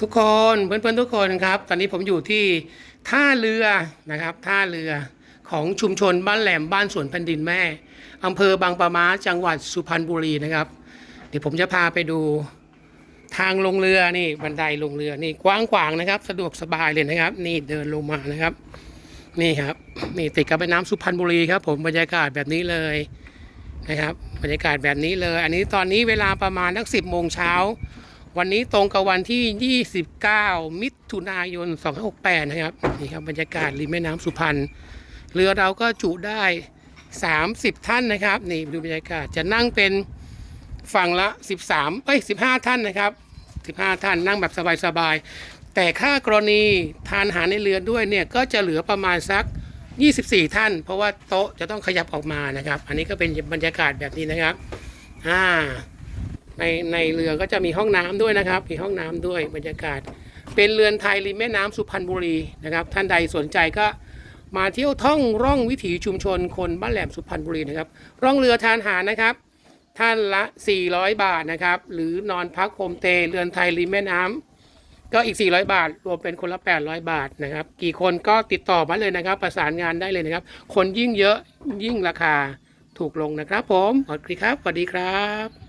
ทุกคนเพื่อนๆทุกคนครับ ตอนนี้ผมอยู่ที่ท่าเรือนะครับ ท่าเรือของชุมชนบ้านแหลมบ้านสวนแผ่นดินแม่อำเภอบางปะมาจังหวัดสุพรรณบุรีนะครับ เดี๋ยวผมจะพาไปดูทางลงเรือนี่บันไดลงเรือนี่กว้างขวางนะครับ สะดวกสบายเลยนะครับ นี่เดินลงมานะครับ นี่ครับนี่ติดกับแม่น้ำสุพรรณบุรีครับ ผมบรรยากาศแบบนี้เลยนะครับ บรรยากาศแบบนี้เลย อันนี้ตอนนี้เวลาประมาณนักสิบโมงเช้า วันนี้ตรงกับวันที่ 29 มิถุนายน 2568 นะครับ นี่ครับบรรยากาศริมแม่น้ำสุพรรณ เรือเราก็จุได้ 30 ท่านนะครับ นี่ดูบรรยากาศ จะนั่งเป็นฝั่งละ 13เอ้ย15 ท่านนะครับ 15 ท่านนั่งแบบสบายๆ แต่ค่ากรณีทานอาหารในเรือด้วยเนี่ย ก็จะเหลือประมาณสัก 24 ท่าน เพราะว่าโต๊ะจะต้องขยับออกมานะครับ อันนี้ก็เป็นบรรยากาศแบบนี้นะครับ อ่า ในในเรือก็จะมีห้องน้ำด้วยนะครับ มีห้องน้ำด้วยบรรยากาศ เป็นเรือนไทยริมแม่น้ำสุพรรณบุรีนะครับ ท่านใดสนใจก็มาเที่ยวท่องร่องวิถีชุมชนคนบ้านแหลมสุพรรณบุรีนะครับ ร่องเรือทานอาหารนะครับ ท่านละ 400 บาทนะครับ หรือนอนพักโฮมเตย์เรือนไทยริมแม่น้ำก็อีก 400 บาท รวมเป็นคนละ 800 บาทนะครับ กี่คนก็ติดต่อมาเลยนะครับ ประสานงานได้เลยนะครับ คนยิ่งเยอะยิ่งราคาถูกลงนะครับ ผมสวัสดีครับสวัสดีครับ